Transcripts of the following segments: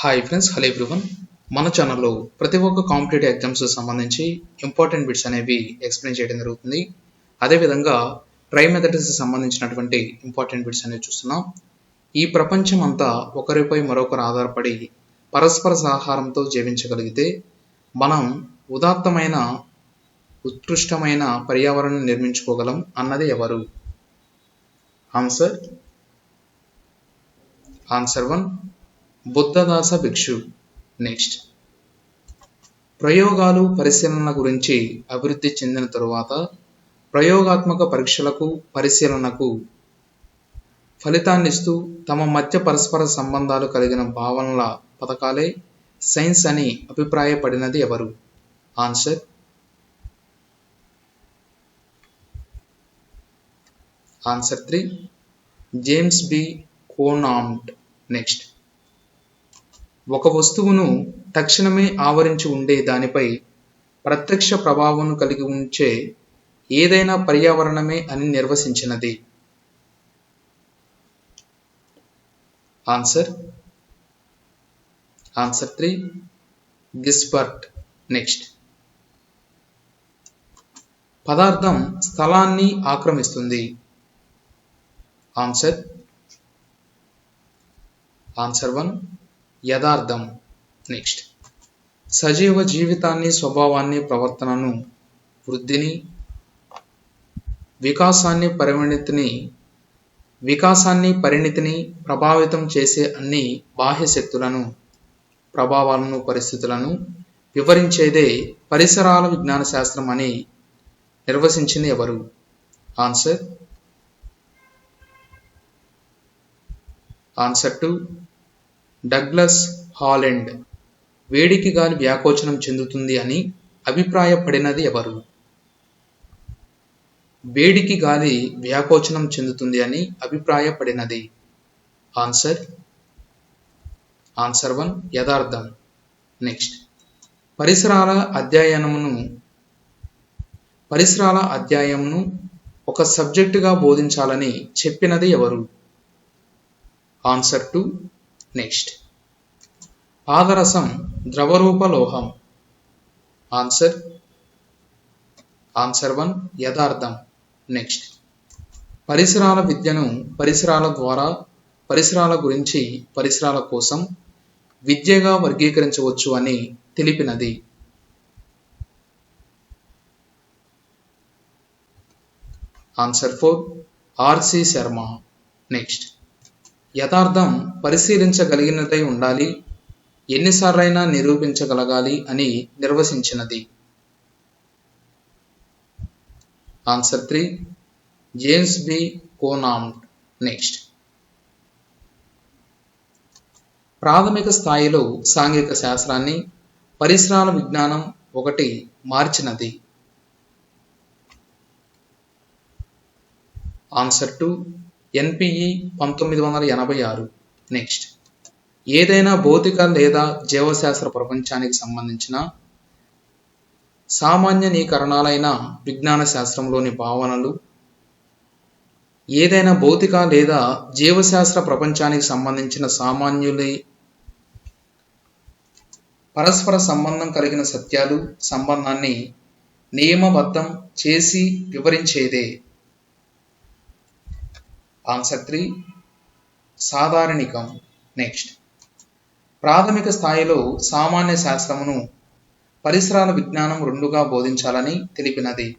Hi friends hello everyone మన ఛానల్లో ప్రతి ఒక్క కాంపిటేటివ్ ఎగ్జామ్స్ సంబంధించి ఇంపార్టెంట్ బిట్స్ అనేవి ఎక్స్ప్లెయిన్ చేయడం జరుగుతుంది. అదేవిధంగా ట్రై మెథడ్స్ సంబంధించినటువంటి ఇంపార్టెంట్ బిట్స్ అనేవి చూస్తున్నాం. ఈ ప్రపంచం అంతా ఒకరిపై మరొకరు ఆధారపడి పరస్పర సహకారంతో జీవించగలిగితే మనం ఉదాత్తమైన ఉత్కృష్టమైన పర్యావరణం నిర్మించుకోగలం అన్నది ఎవరు? Answer answer one Buddhadasa Bhikshu. Next ప్రయోగాలు పరిశీలన గురించి అభివృద్ధి చెందిన తరువాత ప్రయోగాత్మక పరీక్షలకు పరిశీలనకు ఫలితాన్నిస్తూ తమ మధ్య పరస్పర సంబంధాలు కలిగిన భావనల పథకాలే సైన్స్ అని అభిప్రాయపడినది ఎవరు? Answer answer three James B Conant next ఒక వస్తువును తక్షణమే ఆవరించి ఉండే దానిపై ప్రత్యక్ష ప్రభావం కలిగి ఉంచే ఏదైనా పర్యావరణమే అని నిర్వచించినది answer answer three Gisbert next పదార్థం స్థలాన్ని ఆక్రమిస్తుంది. ఆన్సర్ ఆన్సర్ వన్ యథార్థం. నెక్స్ట్. సజీవ జీవితాన్ని స్వభావాన్ని ప్రవర్తనను వృద్ధిని వికాసాన్ని పరిణితిని వికాసాన్ని పరిణితిని ప్రభావితం చేసే అన్ని బాహ్య శక్తులను ప్రభావాలను పరిస్థితులను వివరించేదే పరిసరాల విజ్ఞాన శాస్త్రం అని నిర్వచించింది ఎవరు? Answer. Answer two. Douglas Holland వేడికి గాలి వ్యాకోచనం చెందుతుంది అని అభిప్రాయపడినది ఎవరు? వేడికి గాలి వ్యాకోచనం చెందుతుంది అని అభిప్రాయపడినది. ఆన్సర్? ఆన్సర్ వన్ యథార్థం. నెక్స్ట్. పరిసరాల అధ్యయనమును పరిసరాల అధ్యాయమును ఒక సబ్జెక్టుగా బోధించాలని చెప్పినది ఎవరు? Answer two next. పాదరసం ద్రవరూప లోహం. ఆన్సర్? ఆన్సర్ వన్ యథార్థం. నెక్స్ట్. పరిసరాల విద్యను పరిసరాల ద్వారా పరిసరాల గురించి పరిసరాల కోసం విద్యగా వర్గీకరించవచ్చు అని తెలిపినది. Answer four R C Sharma. Next. యథార్థం పరిశీలించగలిగినదై ఉండాలి ఎన్నిసార్లైనా నిరూపించగలగాలి అని నిర్వచించినది answer three James B. Conant next. ప్రాథమిక స్థాయిలో సాంఘిక శాస్త్రాన్ని పరిసరాల విజ్ఞానం ఒకటి మార్చినది. ఆన్సర్ టు ఎన్పిఈ పంతొమ్మిది వందల ఎనభై ఆరు. నెక్స్ట్. ఏదైనా భౌతిక లేదా జీవశాస్త్ర ప్రపంచానికి సంబంధించిన సామాన్యనీకరణాలైన విజ్ఞాన శాస్త్రంలోని భావనలు ఏదైనా భౌతిక లేదా జీవశాస్త్ర ప్రపంచానికి సంబంధించిన సామాన్యులే పరస్పర సంబంధం కలిగిన సత్యాలు సంబంధాన్ని నియమబద్ధం చేసి వివరించేదే. ఆన్సర్ త్రీ సాధారణికం. నెక్స్ట్ ప్రాథమిక స్థాయిలో సామాన్య శాస్త్రమును పరిసరాల విజ్ఞానం రెండుగా బోధించాలని తెలిపినది.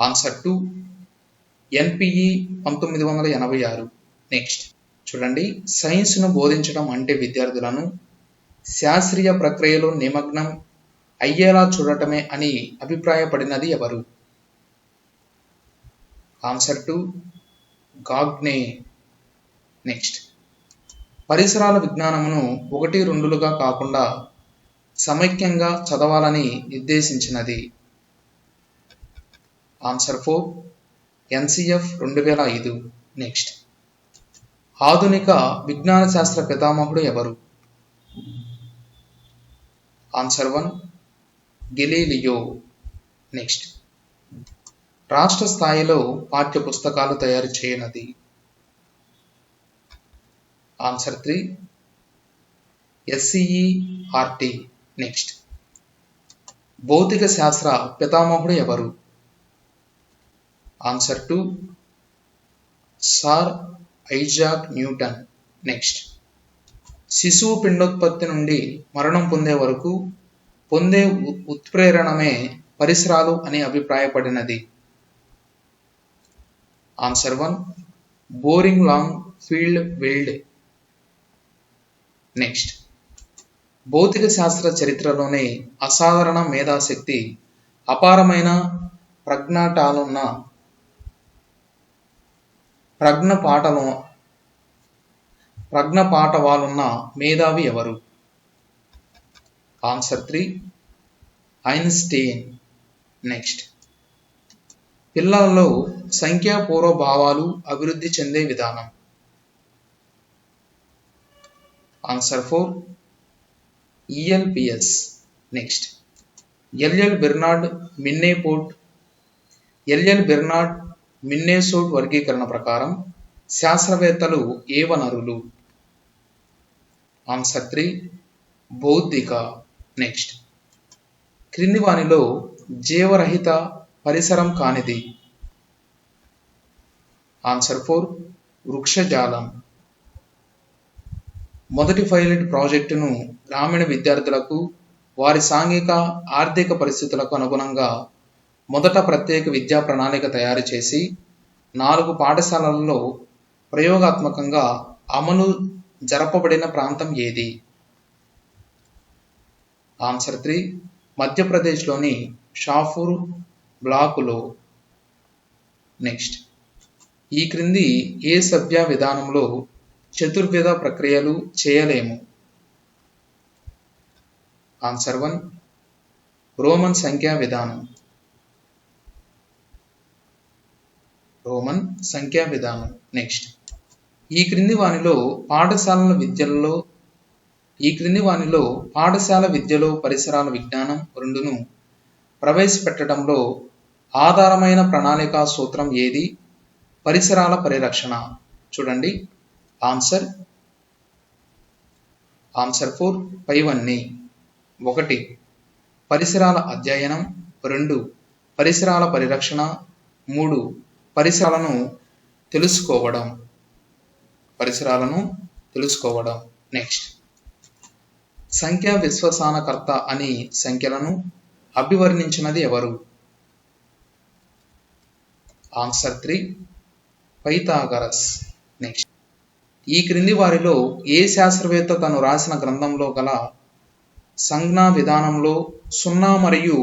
ఆన్సర్ టు ఎన్పిఈ పంతొమ్మిది వందల ఎనభై ఆరు. నెక్స్ట్ చూడండి. సైన్స్ను బోధించడం అంటే విద్యార్థులను శాస్త్రీయ ప్రక్రియలో నిమగ్నం అయ్యేలా చూడటమే అని అభిప్రాయపడినది ఎవరు? ఆన్సర్ టు గాగ్నే నెక్స్ట్ పరిసరాల విజ్ఞానమును ఒకటి రెండులుగా కాకుండా సమైక్యంగా చదవాలని నిర్దేశించినది. ఆన్సర్ ఫోర్ ఎన్సిఎఫ్ రెండు వేల ఐదు. నెక్స్ట్ ఆధునిక విజ్ఞాన శాస్త్ర పితామహుడు ఎవరు? ఆన్సర్ వన్ గెలీలియో నెక్స్ట్ రాష్ట్ర స్థాయిలో పాఠ్య పుస్తకాలు తయారు చేయనది. ఆన్సర్ త్రీ ఎస్సిఈఆర్టి నెక్స్ట్ భౌతిక శాస్త్ర పితామహుడు ఎవరు? Answer two sir Isaac Newton next శిశువు పిండోత్పత్తి నుండి మరణం పొందే వరకు పొందే ఉత్ప్రేరణమే పరిసరాలు అని అభిప్రాయపడినది. Answer one Boring Langfeld Weld next భౌతిక శాస్త్ర చరిత్రలోనే అసాధారణ మేధాశక్తి అపారమైన ప్రజ్ఞాటాలున్న ప్రజ్ఞ పాటలు ప్రజ్ఞ పాఠవాలున్న మేధావి ఎవరు? ఆన్సర్ త్రీ ఐన్స్టీన్ నెక్స్ట్ పిల్లలలో సంఖ్యాపూర్వ భావాలు అభివృద్ధి చెందే విధానం. Answer four ELPS next L L Bernard మిన్నేపోర్ట్ L L Bernard మిన్నేసోట్ వర్గీకరణ ప్రకారం శాస్త్రవేత్తలు ఏ వనరులు ఆన్సర్ త్రీ బౌద్ధిక. నెక్స్ట్ క్రింది వానిలో జీవరహిత పరిసరం కానిది. ఆన్సర్ ఫోర్ వృక్షజాలం. మొదటి పైలట్ ప్రాజెక్టును గ్రామీణ విద్యార్థులకు వారి సాంఘిక ఆర్థిక పరిస్థితులకు అనుగుణంగా మొదట ప్రత్యేక విద్యా ప్రణాళిక తయారు చేసి నాలుగు పాఠశాలలలో ప్రయోగాత్మకంగా అమలు జరపబడిన ప్రాంతం ఏది? ఆన్సర్ త్రీ మధ్యప్రదేశ్లోని షాఫూర్ బ్లాకులో. నెక్స్ట్. ఈ క్రింది ఏ సభ్య విధానంలో చతుర్విధ ప్రక్రియలు చేయలేము? Answer one. రోమన్ సంఖ్యా విధానం. రోమన్ సంఖ్యా విధానం. నెక్స్ట్. ఈ క్రింది వానిలో పాఠశాలల విద్యలలో ఈ క్రింది వానిలో పాఠశాల విద్యలో పరిసరాల విజ్ఞానం రెండును ప్రవేశపెట్టడంలో ఆధారమైన ప్రణాళిక సూత్రం ఏది? పరిసరాల పరిరక్షణ. చూడండి. ఆన్సర్. Answer four. పైవన్నీ. ఒకటి. పరిసరాల అధ్యయనం. రెండు. పరిసరాల పరిరక్షణ. మూడు. పరిసరాలను తెలుసుకోవడం. పరిసరాలను తెలుసుకోవడం. నెక్స్ట్. సంఖ్యా విశ్వసానకర్త అని సంఖ్యలను అభివర్ణించినది ఎవరు? ఆన్సర్ త్రీ పైతాగరస్ నెక్స్ట్ ఈ క్రింది వారిలో ఏ శాస్త్రవేత్త తను రాసిన గ్రంథంలో గల సంజ్ఞా విధానంలో సున్నా మరియు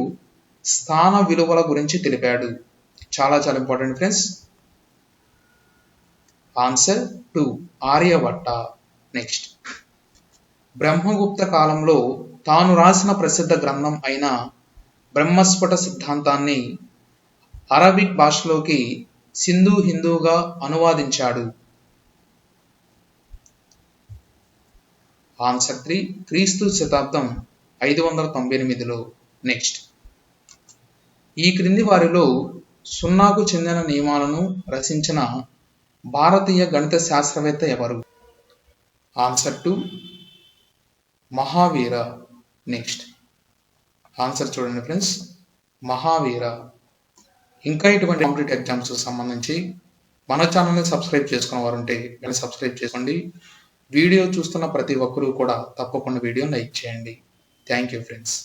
స్థాన విలువల గురించి తెలిపాడు? చాలా చాలా important friends answer two Aryabhatta next Brahmagupta కాలంలో తాను రాసిన ప్రసిద్ధ గ్రంథం అయిన బ్రహ్మస్ఫుట సిద్ధాంతాన్ని అరబిక్ భాషలోకి సింధు హిందూగా అనువాదించాడు. ఆన్సర్ త్రీ క్రీస్తు శతాబ్దం ఐదు వందల తొంభై ఎనిమిదిలో. నెక్స్ట్. ఈ క్రింది వారిలో సున్నాకు చెందిన నియమాలను రచించిన భారతీయ గణిత శాస్త్రవేత్త ఎవరు? Answer two Mahavira. Next. Answer చూడండి ఫ్రెండ్స్ మహావీర. ఇంకా ఇటువంటి కాంపిటేటివ్ ఎగ్జామ్స్ సంబంధించి మన ఛానల్ని సబ్స్క్రైబ్ చేసుకున్న వారు ఉంటే వెళ్ళి సబ్స్క్రైబ్ చేసుకోండి. వీడియో చూస్తున్న ప్రతి ఒక్కరూ కూడా తప్పకుండా వీడియో లైక్ చేయండి. Thank you friends